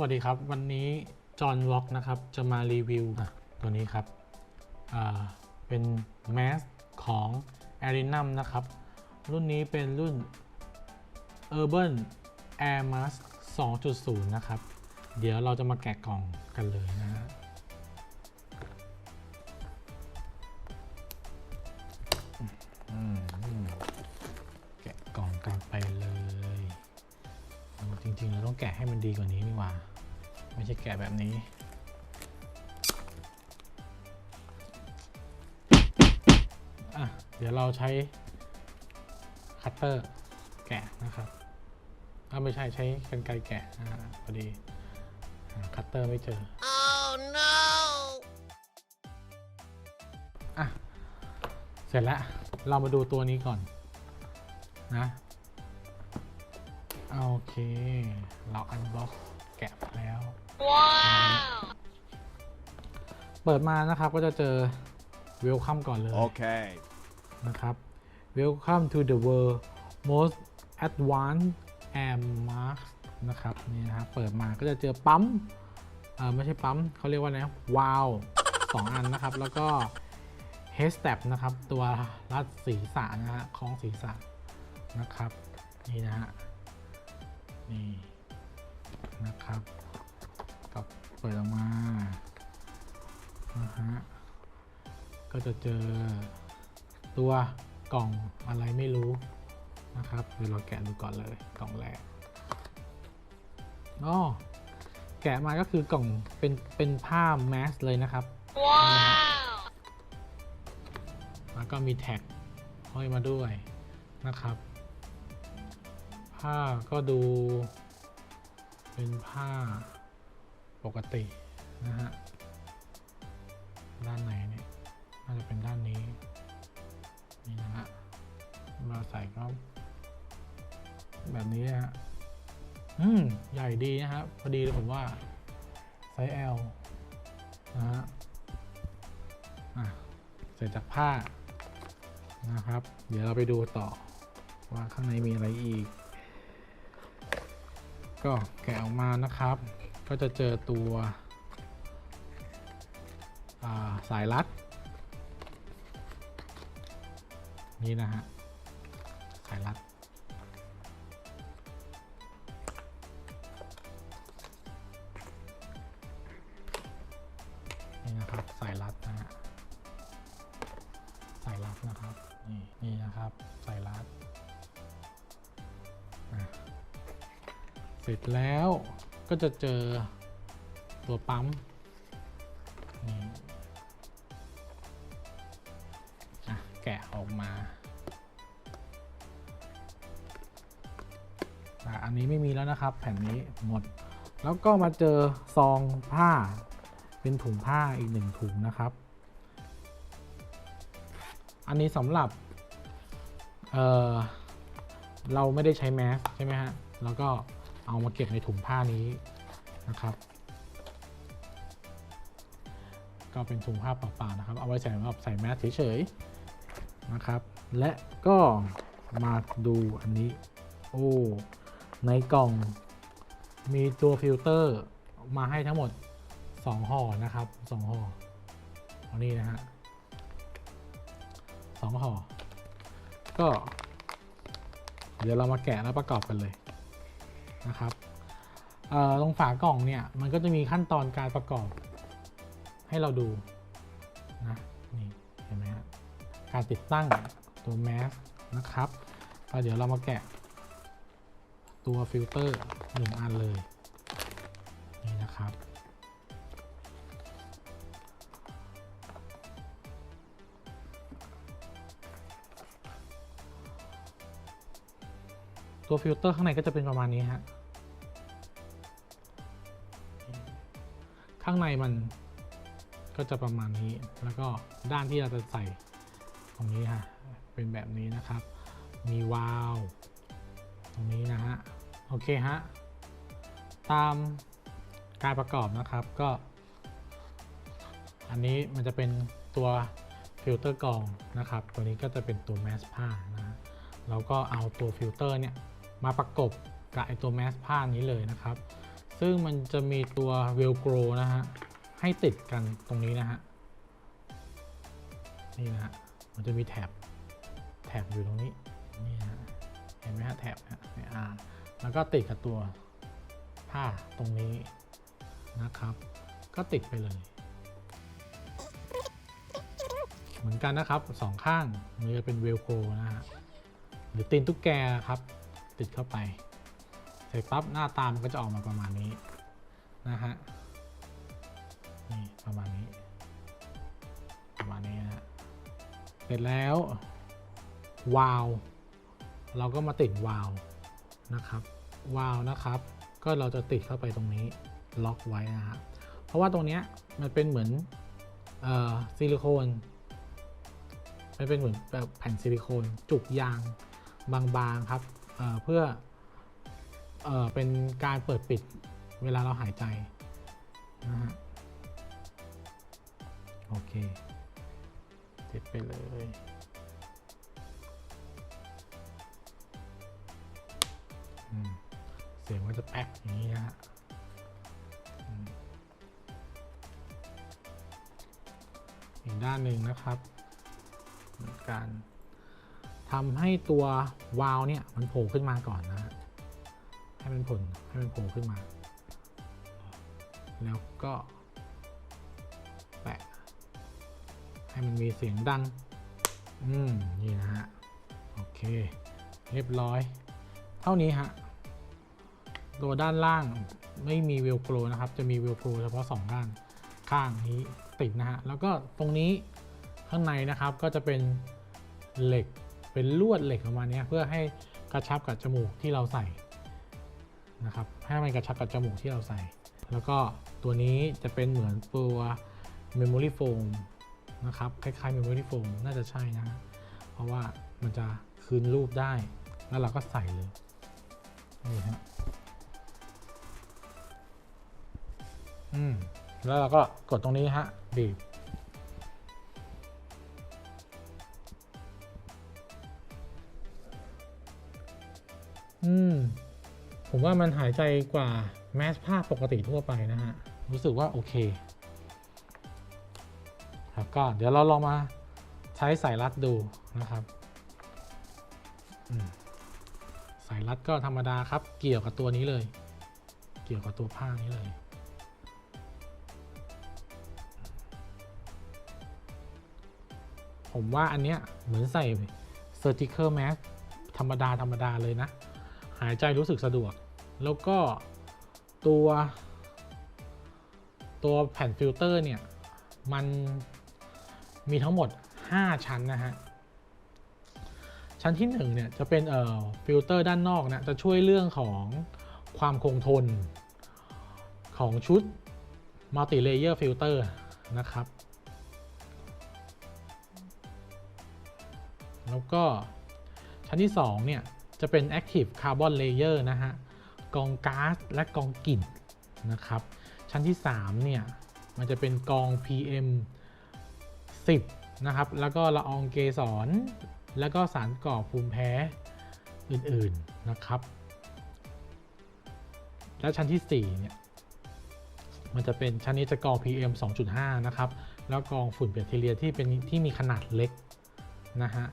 สวัสดีครับ วันนี้จอห์นวอล์กนะครับจะมารีวิวตัวนี้ครับเป็นแมสของ a r i n u m นะครับ รุ่นนี้เป็นรุ่น Urban Air Mask 2.0 นะครับ เดี๋ยวเราจะมาแกะกล่องกันเลยนะฮะ แกะให้มันดีกว่านี้นี่หว่า ไม่ใช่แกะแบบนี้ อะ เดี๋ยวเราใช้คัตเตอร์แกะนะครับถ้าไม่ใช่ใช้กันไกรแกะ อ่าพอดีหาคัตเตอร์ไม่เจอ Oh no! อะ เสร็จแล้ว เรามาดูตัวนี้ก่อนนะ โอเค เราอันบ็อกแกะมาแล้ว Wow! เปิดมานะครับก็จะเจอ Welcome ก่อนเลย Okay. นะครับ Welcome to the world most advanced air mask นะครับนี่นะครับเปิดมาก็จะเจอปั๊มเออไม่ใช่ปั๊มเขาเรียกว่าไงวาล์วสองอันนะครับ แล้วก็ head step นะครับ ตัวรัดศีรษะนะฮะคล้องศีรษะนะครับ นี่นะฮะ เปิดออกมานะฮะก็จะเจอตัวกล่องอะไรไม่รู้นะครับเดี๋ยวเราแกะดูก่อนเลยกล่องแรกอ๋อแกะมาก็คือกล่องเป็นเป็นผ้าแมสเลยนะครับ Wow! แล้วก็มีแท็กห้อยมาด้วยนะครับ ผ้าก็ดูเป็นผ้า ปกตินะฮะ ด้านไหนเนี่ย น่าจะเป็นด้านนี้ นี่นะฮะมาใส่ก็แบบนี้นะฮะ อืม ใหญ่ดีนะครับ พอดีเลยผมว่า ไซส์ L นะฮะ อะ เสร็จจากผ้านะครับ เดี๋ยวเราไปดูต่อว่าข้างในมีอะไรอีก ก็แกะออกมานะครับ ก็จะเจอตัวาสายรัด นี่นะฮะ สายรัด นี่นะครับ สายรัดนะฮะ สายรัดนะครับ นี่นี่นะครับ สายรัด เสร็จแล้ว ก็จะเจอตัวปั๊มแกะออกมา อันนี้ไม่มีแล้วนะครับ แผ่นนี้หมด แล้วก็มาเจอซองผ้า เป็นถุงผ้าอีกหนึ่งถุงนะครับ อันนี้สำหรับเเราไม่ได้ใช้แมสใช่ไหมฮะ แล้วก็ เอามาเก็บในถุงผ้านี้นะครับ ก็เป็นถุงผ้าเปล่าๆนะครับ เอาไว้ใส่สำหรับใส่แมสเฉยๆนะครับ และก็มาดูอันนี้ โอ้ในกล่องมีตัวฟิลเตอร์มาให้ทั้งหมด 2ห่อนะครับ 2ห่ออันนี้นะฮะสองห่อก็ เดี๋ยวเรามาแกะแล้วประกอบกันเลย นะครับตรงฝากล่องเนี่ยมันก็จะมีขั้นตอนการประกอบ ให้เราดูนะนี่เห็นไหมฮะการติดตั้งตัวแมสนะครับแล้วเดี๋ยวเรามาแกะตัวฟิลเตอร์หนึ่งอันเลยนี่นะครับ ตัวฟิลเตอร์ข้างในก็จะเป็นประมาณนี้ฮะ ข้างในมันก็จะประมาณนี้ แล้วก็ด้านที่เราจะใส่ตรงนี้ฮะ เป็นแบบนี้นะครับ มีวาล์วตรงนี้นะฮะ โอเคฮะ ตามการประกอบนะครับก็ อันนี้มันจะเป็นตัวฟิลเตอร์กรองนะครับ ตัวนี้ก็จะเป็นตัวแมสผ้านะฮะเราก็เอาตัวฟิลเตอร์เนี่ย มาประกบกับไอตัวแมสผ้านี้เลยนะครับ ซึ่งมันจะมีตัวเวลโกรนะฮะ ให้ติดกันตรงนี้นะฮะ นี่นะฮะ มันจะมีแถบ แถบอยู่ตรงนี้ นี่นะฮะ เห็นไหมฮะแถบนะเนี่ยอ่าแล้วก็ติดกับตัวผ้าตรงนี้นะครับ ก็ติดไปเลย เหมือนกันนะครับสองข้างมันจะเป็นเวลโกรนะฮะ หรือตีนตุ๊กแกครับ ติดเข้าไป เสร็จปั๊บหน้าตามันก็จะออกมาประมาณนี้นะฮะ นี่ประมาณนี้ ประมาณนี้นะฮะเสร็จแล้ว วาล์วเราก็มาติดวาล์วนะครับ วาล์วนะครับ ก็เราจะติดเข้าไปตรงนี้ล็อกไว้นะฮะ เพราะว่าตรงนี้มันเป็นเหมือนออซิลิโคนมันเป็นเหมือนแบบแผ่นซิลิโคนจุกยางบางๆครับ เพื่อเออเป็นการเปิดปิดเวลาเราหายใจนะฮะโอเคติดไปเลยเสียงมันจะแป๊กอย่างนี้นะฮะอีกด้านหนึ่งนะครับเหมือนกัน ทำให้ตัววาล์วเนี่ยมันโผล่ขึ้นมาก่อนนะฮะให้มันผลให้มันโผล่ขึ้นมา แล้วก็แปะให้มันมีเสียงดัง อืม นี่นะฮะ โอเค เรียบร้อย เท่านี้ฮะ ตัวด้านล่างไม่มีเวลโกรนะครับ จะมีเวลโกรเฉพาะ 2 ด้านข้างนี้ติดนะฮะ แล้วก็ตรงนี้ข้างในนะครับก็จะเป็นเหล็ก เป็นลวดเหล็กประมาณเนี้ยเพื่อให้กระชับกับจมูกที่เราใส่นะครับให้มันกระชับกับจมูกที่เราใส่ แล้วก็ตัวนี้จะเป็นเหมือนตัว Memory Foam นะครับคล้ายๆ Memory Foam น่าจะใช่นะฮะเพราะว่ามันจะคืนรูปได้ แล้วเราก็ใส่เลยนี่ฮะอืมแล้วเราก็กดตรงนี้ฮะบีบ ผมว่ามันหายใจกว่าแมสผ้าปกติทั่วไปนะฮะ รู้สึกว่าโอเค ครับก็เดี๋ยวเราลองมาใช้สายรัดดูนะครับสายรัดก็ธรรมดาครับ เกี่ยวกับตัวนี้เลย เกี่ยวกับตัวผ้านี้เลย ผมว่าอันเนี้ยเหมือนใส่ surgical mask ธรรมดาธรรมดาเลยนะ หายใจรู้สึกสะดวก แล้วก็ตัวตัวแผ่นฟิลเตอร์เนี่ย มันมีทั้งหมด 5 ชั้นนะฮะ ชั้นที่1เนี่ยจะเป็นเอ่อฟิลเตอร์ด้านนอกนะจะช่วยเรื่องของความคงทนของชุด Multi Layer Filter นะครับ แล้วก็ชั้นที่ 2 เนี่ย จะเป็น Active Carbon Layer นะฮะกองก๊าซและกองกลิ่นนะครับ ชั้นที่ 3 เนี่ย มันจะเป็นกอง PM 10 นะครับ แล้วก็ละอองเกสร แล้วก็สารก่อภูมิแพ้อื่น ๆ นะครับ และชั้นที่ 4 เนี่ย มันจะเป็นชั้นนี้จะกอง PM 2.5 นะครับ แล้วกองฝุ่นแบคทีเรียที่เป็นที่มีขนาดเล็กนะฮะ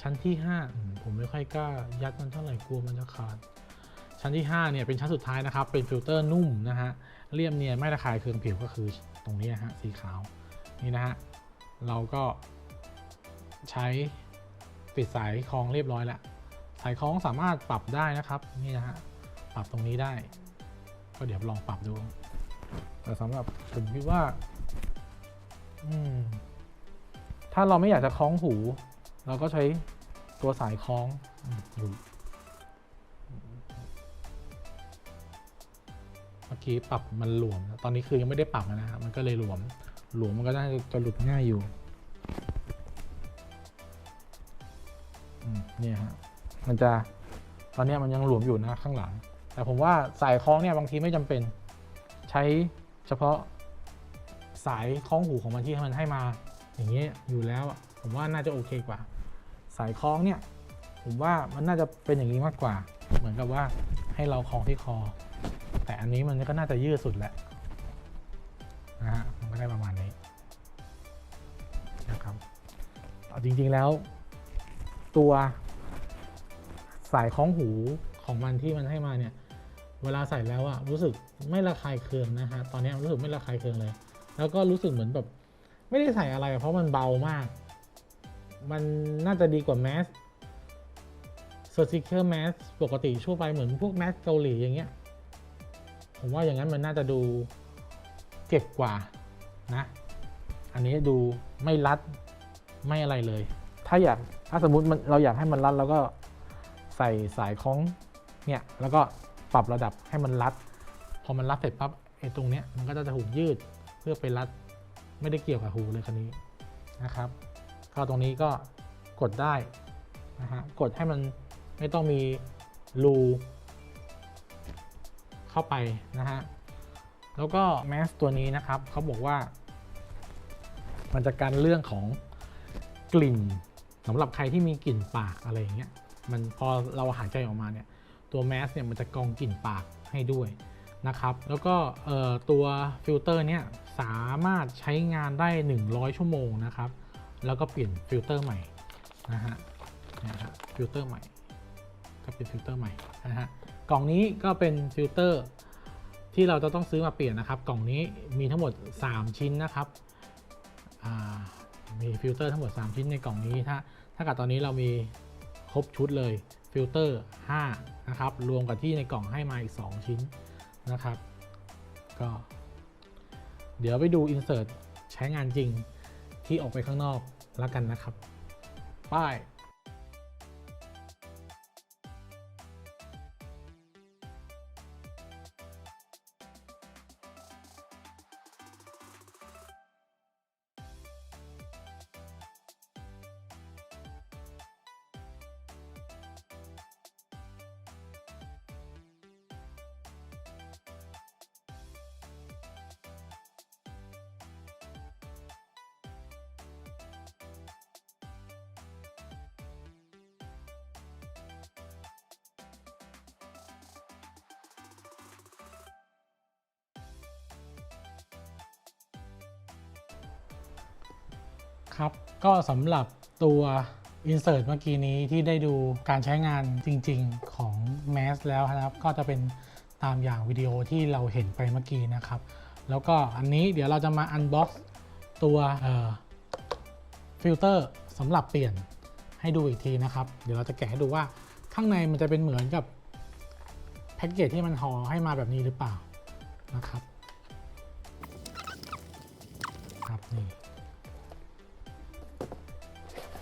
ชั้นที่5อืม ผมไม่ค่อยกล้ายัดมันเท่าไหร่กลัวมันจะขาด ชั้นที่5เนี่ยเป็นชั้นสุดท้ายนะครับ เป็นฟิลเตอร์นุ่มนะฮะเรียบเนียนไม่ระคายเคืองผิวก็คือตรงนี้นะฮะสีขาวนี่นะฮะเราก็ใช้ปิดสายคล้องเรียบร้อยแล้วสายคล้องสามารถปรับได้นะครับนี่นะฮะปรับตรงนี้ได้ ก็เดี๋ยวลองปรับดู แต่สำหรับผมคิดว่าอืมถ้าเราไม่อยากจะคล้องหู เราก็ใช้ ตัวสายคล้องอืมดูเมื่อกี้ปรับมันหลวม ตอนนี้คือยังไม่ได้ปรับนะฮะมันก็เลยหลวม หลวมมันก็น่าจะหลุดง่ายอยู่เนี่ยฮะ มันจะ ตอนนี้มันยังหลวมอยู่นะข้างหลัง แต่ผมว่าสายคล้องเนี่ยบางทีไม่จำเป็น ใช้เฉพาะสายคล้องหูของมันที่มันให้มา อย่างนี้อยู่แล้ว ผมว่าน่าจะโอเคกว่า สายคล้องเนี่ยผมว่ามันน่าจะเป็นอย่างนี้มากกว่า เหมือนกับว่าให้เราคล้องที่คอ แตะอันนี้มันก็น่าจะยืดสุดแหละนะฮะมันก็ได้ประมาณนี้นะครับเอาจริงๆแล้ว ตัวสายคล้องหูของมันที่มันให้มาเนี่ยเวลาใส่แล้วอะรู้สึกไม่ระคายเคืองนะฮะตอนนี้รู้สึกไม่ระคายเคืองเลย แล้วก็รู้สึกเหมือนแบบไม่ได้ใส่อะไรเพราะมันเบามาก มันน่าจะดีกว่าแมส surgical mask ปกติทั่วไปเหมือนพวกแมสเกาหลีอย่างเงี้ย ผมว่าอย่างนั้นมันน่าจะดูเจ็บกว่านะ อันนี้ดูไม่รัดไม่อะไรเลย ถ้าอยากถ้าสมมติมันเราอยากให้มันรัดแล้วก็ใส่สายคล้องเนี่ยแล้วก็ปรับระดับให้มันรัด พอมันรัดเสร็จปั๊บไอ้ตรงเนี้ยมันก็จะถูกยืดเพื่อไปรัดไม่ได้เกี่ยวกับหูเลยคันนี้นะครับ ก็ตรงนี้ก็กดได้นะฮะกดให้มันไม่ต้องมีรูเข้าไปนะฮะแล้วก็แมสตัวนี้นะครับเขาบอกว่า มันจะกันเรื่องของกลิ่นสำหรับใครที่มีกลิ่นปากอะไรอย่างเงี้ยมันพอเราหายใจออกมาเนี่ยตัวแมสเนี่ยมันจะกรองกลิ่นปากให้ด้วยนะครับ แล้วก็ตัวฟิลเตอร์เนี่ยสามารถใช้งานได้ 100 ชั่วโมงนะครับ แล้วก็เปลี่ยนฟิลเตอร์ใหม่นะฮะนี่ยฮะฟิลเตอร์ใหม่ ก็เป็นฟิลเตอร์ใหม่นะฮะกล่องนี้ก็เป็นฟิลเตอร์ที่เราจะต้องซื้อมาเปลี่ยนนะครับ กล่องนี้มีทั้งหมด 3 ชิ้นนะครับมีฟิลเตอร์ทั้งหมด 3 ชิ้นในกล่องนี้ถ้าถ้ากับตอนนี้เรามีครบชุดเลยฟิลเตอร์5นะครับรวมกับที่ในกล่องให้มาอีก 2 ชิ้นนะครับ ก็ เดี๋ยวไปดูอินเสิร์ตใช้งานจริง ที่ออกไปข้างนอกแล้วกันนะครับ ป้าย ครับ ก็สำหรับตัว Insert เมื่อกี้นี้ที่ได้ดูการใช้งานจริงๆของ m a s แล้วนะครับ ก็จะเป็นตามอย่างวิดีโอที่เราเห็นไปเมื่อกี้นะครับ แล้วก็อันนี้เดี๋ยวเราจะมา Unbox ตัวฟิลเตอร์สำหรับเปลี่ยนให้ดูอีกทีนะครับ เดี๋ยวเราจะแกะให้ดูว่าข้างในมันจะเป็นเหมือนกับแพ็กเกจที่มันห่อให้มาแบบนี้หรือเปล่านะครับ ครับนี่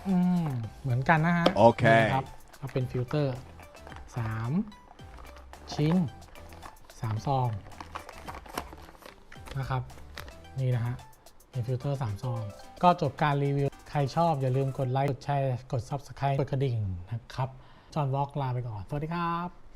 อืมเหมือนกันนะฮะโอเค นี่ครับก็เป็นฟิลเตอร์3ชิ้น3ซองนะครับ นี่นะฮะเป็นฟิลเตอร์3ซอง ก็จบการรีวิว ใครชอบอย่าลืมกดไลค์ กดแชร์ กด Subscribe กดกระดิ่งนะครับ จอห์นวอล์กลาไปก่อน สวัสดีครับ